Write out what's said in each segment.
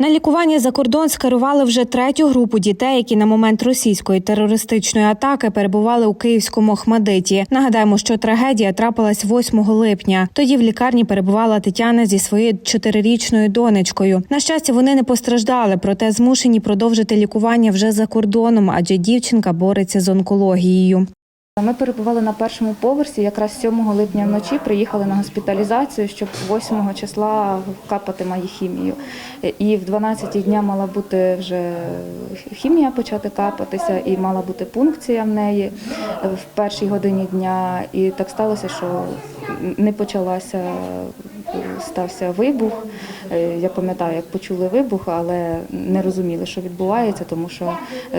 На лікування за кордон скерували вже третю групу дітей, які на момент російської терористичної атаки перебували у київському Охмадиті. Нагадаємо, що трагедія трапилась 8 липня. Тоді в лікарні перебувала Тетяна зі своєю чотирирічною донечкою. На щастя, вони не постраждали, проте змушені продовжити лікування вже за кордоном, адже дівчинка бореться з онкологією. Ми перебували на першому поверсі. Якраз 7 липня вночі приїхали на госпіталізацію, щоб 8 числа капати мої хімію. І в 12 дня мала бути вже хімія почати капатися, і мала бути пункція в неї в першій годині дня. І так сталося, що не почалася. Стався вибух. Е, Я пам'ятаю, як почули вибух, але не розуміли, що відбувається, тому що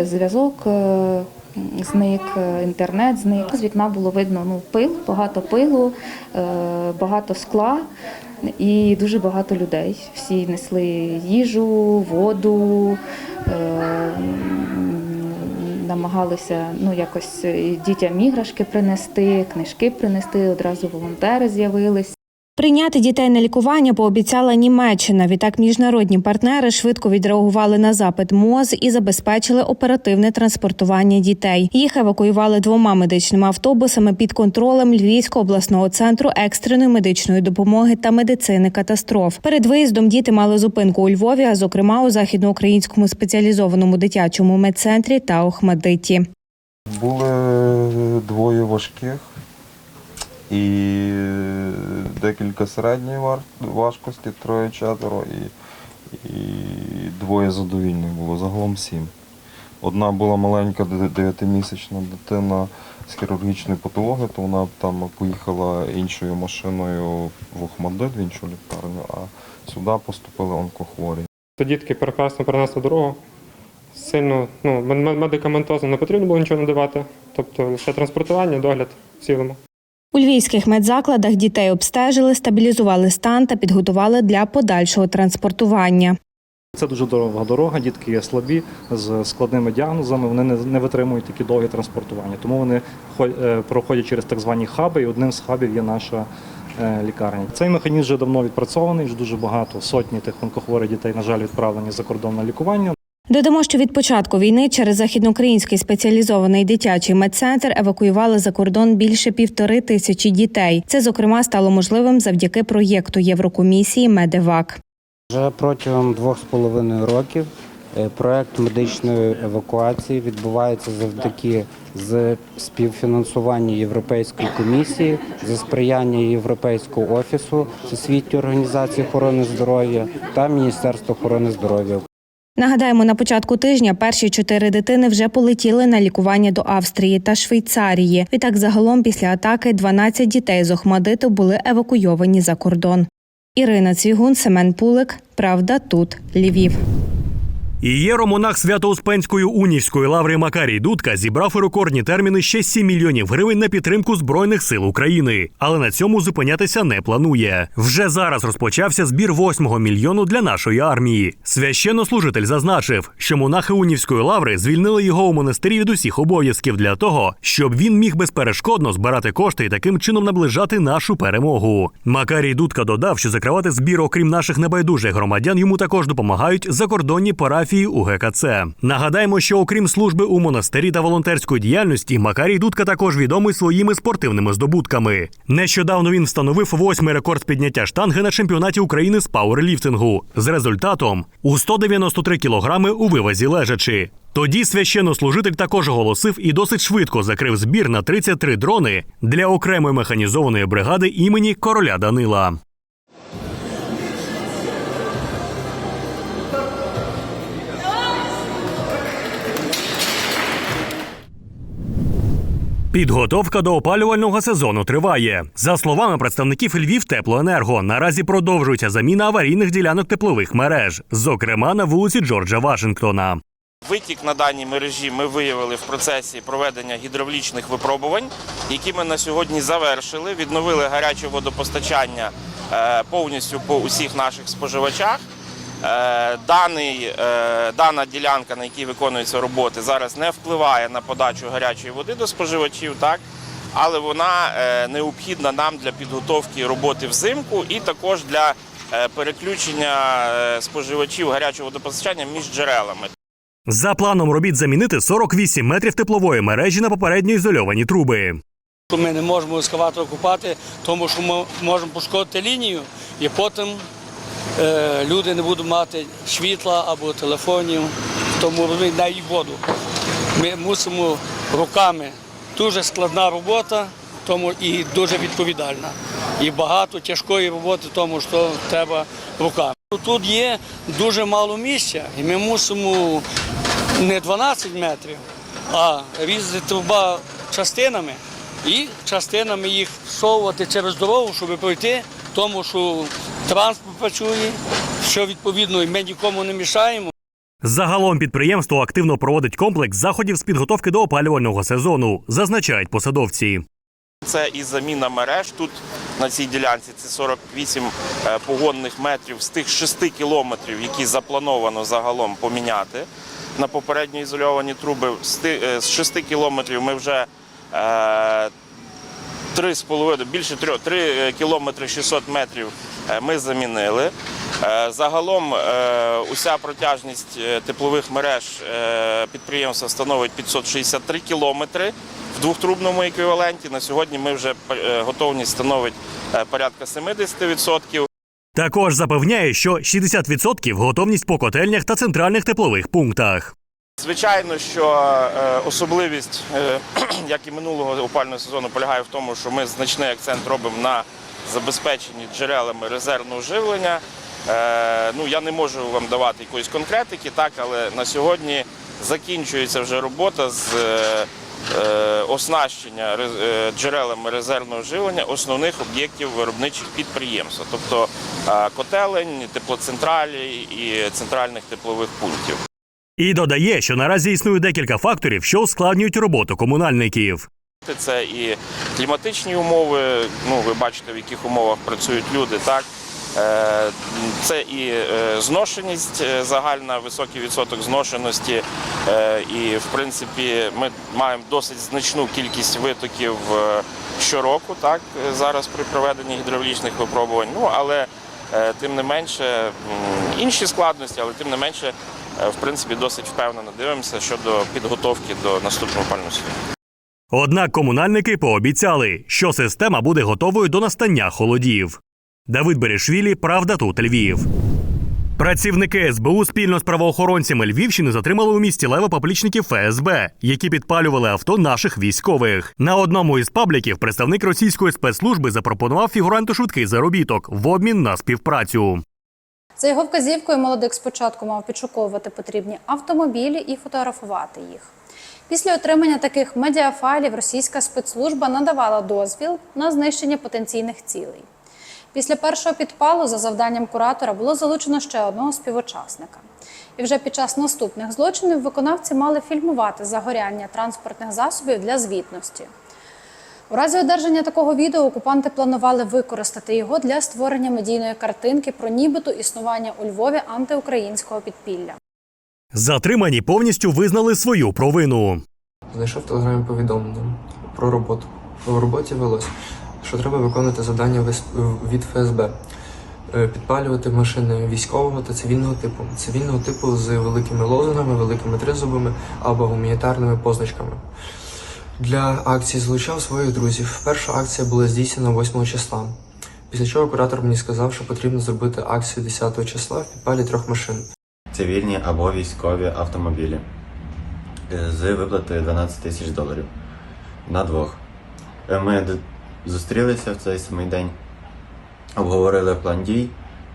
зв'язок е, зник, е, інтернет зник. З вікна було видно ну, пил, багато пилу, е, багато скла і дуже багато людей. Всі несли їжу, воду. е, Намагалися ну якось дітям іграшки принести, книжки принести. Одразу волонтери з'явились. Прийняти дітей на лікування пообіцяла Німеччина. Відтак міжнародні партнери швидко відреагували на запит МОЗ і забезпечили оперативне транспортування дітей. Їх евакуювали двома медичними автобусами під контролем Львівського обласного центру екстреної медичної допомоги та медицини катастроф. Перед виїздом діти мали зупинку у Львові, а зокрема у західноукраїнському спеціалізованому дитячому медцентрі та Охмадиті. Були двоє важких і декілька середньої важкості, троє-четверо, і, і двоє задовільних було, загалом сім. Одна була маленька дев'ятимісячна дитина з хірургічною патологією, то вона там поїхала іншою машиною в Охмадит, в іншу лікарню, а сюди поступили онкохворі. Дітки прекрасно перенесли дорогу. Сильно ну, мед- мед- медикаментозно не потрібно було нічого надавати. Тобто лише транспортування, догляд в цілому. У львівських медзакладах дітей обстежили, стабілізували стан та підготували для подальшого транспортування. Це дуже довга дорога, дітки є слабі з складними діагнозами, вони не, витримують такі довгі транспортування. Тому вони е, проходять через так звані хаби, і одним з хабів є наша е, лікарня. Цей механізм вже давно відпрацьований, вже дуже багато сотні тих онкохворих дітей, на жаль, відправлені за кордон на лікування. Додамо, що від початку війни через західноукраїнський спеціалізований дитячий медцентр евакуювали за кордон більше півтори тисячі дітей. Це, зокрема, стало можливим завдяки проєкту Єврокомісії Медевак. Вже протягом двох з половиною років е, проект медичної евакуації відбувається завдяки з співфінансування Європейської комісії, за сприяння Європейського офісу Всесвітньої організації охорони здоров'я та Міністерства охорони здоров'я. Нагадаємо, на початку тижня перші чотири дитини вже полетіли на лікування до Австрії та Швейцарії. Відтак, загалом після атаки 12 дітей з Охмадиту були евакуйовані за кордон. Ірина Цвігун, Семен Пулик. Правда, тут Львів. Ієромонах Свято-Успенської унівської лаври Макарій Дудка зібрав у рекордні терміни ще 7 мільйонів гривень на підтримку збройних сил України, але на цьому зупинятися не планує. Вже зараз розпочався збір 8 мільйону для нашої армії. Священнослужитель зазначив, що монахи унівської лаври звільнили його у монастирі від усіх обов'язків для того, щоб він міг безперешкодно збирати кошти і таким чином наближати нашу перемогу. Макарій Дудка додав, що закривати збір, окрім наших небайдужих громадян, йому також допомагають закордонні парафії у ГКЦ. Нагадаємо, що окрім служби у монастирі та волонтерської діяльності, Макарій Дудка також відомий своїми спортивними здобутками. Нещодавно він встановив восьмий рекорд підняття штанги на чемпіонаті України з пауерліфтингу з результатом у 193 кілограми у вивазі лежачи. Тоді священнослужитель також оголосив і досить швидко закрив збір на 33 дрони для окремої механізованої бригади імені короля Данила. Підготовка до опалювального сезону триває. За словами представників Львів Теплоенерго, наразі продовжується заміна аварійних ділянок теплових мереж, зокрема на вулиці Джорджа Вашингтона. Витік на даній мережі ми виявили в процесі проведення гідравлічних випробувань, які ми на сьогодні завершили. Відновили гаряче водопостачання е, повністю по усіх наших споживачах. Е, Даний, е, дана ділянка, на якій виконуються роботи, зараз не впливає на подачу гарячої води до споживачів, так? але вона е, необхідна нам для підготовки роботи взимку і також для переключення споживачів гарячого водопостачання між джерелами. За планом робіт замінити 48 метрів теплової мережі на попередньо ізольовані труби. Ми не можемо ескаватор купати, тому що ми можемо пошкодити лінію, і потім люди не будуть мати світла або телефонів, тому навіть воду. Ми мусимо руками. Дуже складна робота, тому і дуже відповідальна. І багато тяжкої роботи, тому що треба руками. Тут є дуже мало місця, і ми мусимо не 12 метрів, а різати труба частинами і частинами їх всовувати через дорогу, щоб пройти, тому що транспорт працює, що відповідно і ми нікому не мішаємо. Загалом підприємство активно проводить комплекс заходів з підготовки до опалювального сезону, зазначають посадовці. Це і заміна мереж. Тут на цій ділянці це 48 е, погонних метрів з тих 6 кілометрів, які заплановано загалом поміняти на попередньо ізольовані труби. З ти- е, 6 кілометрів ми вже е, 3,5, більше 3, 3 кілометри 600 метрів е, ми замінили. Е, Загалом е, уся протяжність е, теплових мереж е, підприємства становить 563 кілометри в двохтрубному еквіваленті. На сьогодні ми вже е, готовність становить е, порядка 70%. Також запевняє, що 60% готовність по котельнях та центральних теплових пунктах. Звичайно, що е, особливість, е, як і минулого опального сезону, полягає в тому, що ми значний акцент робимо на забезпеченні джерелами резервного живлення. Е, Ну, я не можу вам давати якоїсь конкретики, так, але на сьогодні закінчується вже робота з оснащення джерелами резервного живлення основних об'єктів виробничих підприємств, тобто котелень, теплоцентралі і центральних теплових пунктів. І додає, що наразі існує декілька факторів, що ускладнюють роботу комунальників. Це і кліматичні умови. Ну, ви бачите, в яких умовах працюють люди. Так Е, це і е, зношеність е, загальна, високий відсоток зношеності. І в принципі ми маємо досить значну кількість витоків щороку, так зараз при проведенні гідравлічних випробувань. Ну але тим не менше інші складності, але тим не менше, в принципі, досить впевнено дивимося щодо підготовки до наступного опалювального сезону. Однак комунальники пообіцяли, що система буде готовою до настання холодів. Давид Берешвілі, Правда тут Львів. Працівники СБУ спільно з правоохоронцями Львівщини затримали у місті Лева поплічників ФСБ, які підпалювали авто наших військових. На одному із пабліків представник російської спецслужби запропонував фігуранту швидкий заробіток в обмін на співпрацю. За його вказівкою молодик спочатку мав підшуковувати потрібні автомобілі і фотографувати їх. Після отримання таких медіафайлів російська спецслужба надавала дозвіл на знищення потенційних цілей. Після першого підпалу за завданням куратора було залучено ще одного співучасника. І вже під час наступних злочинів виконавці мали фільмувати загоряння транспортних засобів для звітності. У разі одержання такого відео окупанти планували використати його для створення медійної картинки про нібито існування у Львові антиукраїнського підпілля. Затримані повністю визнали свою провину. Знайшов телеграмі повідомлення про роботу. В роботі велось, що треба виконувати завдання від ФСБ, Е, підпалювати машини військового та цивільного типу, цивільного типу з великими лозунгами, великими тризубами або гуманітарними позначками. Для акції залучав своїх друзів. Перша акція була здійснена 8 числа. Після чого куратор мені сказав, що потрібно зробити акцію 10 числа в підпалі трьох машин. цивільні або військові автомобілі е, з виплатою 12 тисяч доларів на двох. Е, Ми зустрілися в цей самий день, обговорили план дій,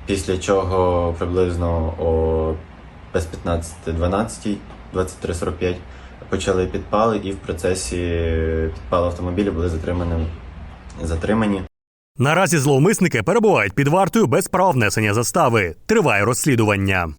після чого приблизно о без 15-12, 23.45 почали підпали і в процесі підпалу автомобілі були затримані. затримані. Наразі зловмисники перебувають під вартою без права внесення застави. Триває розслідування.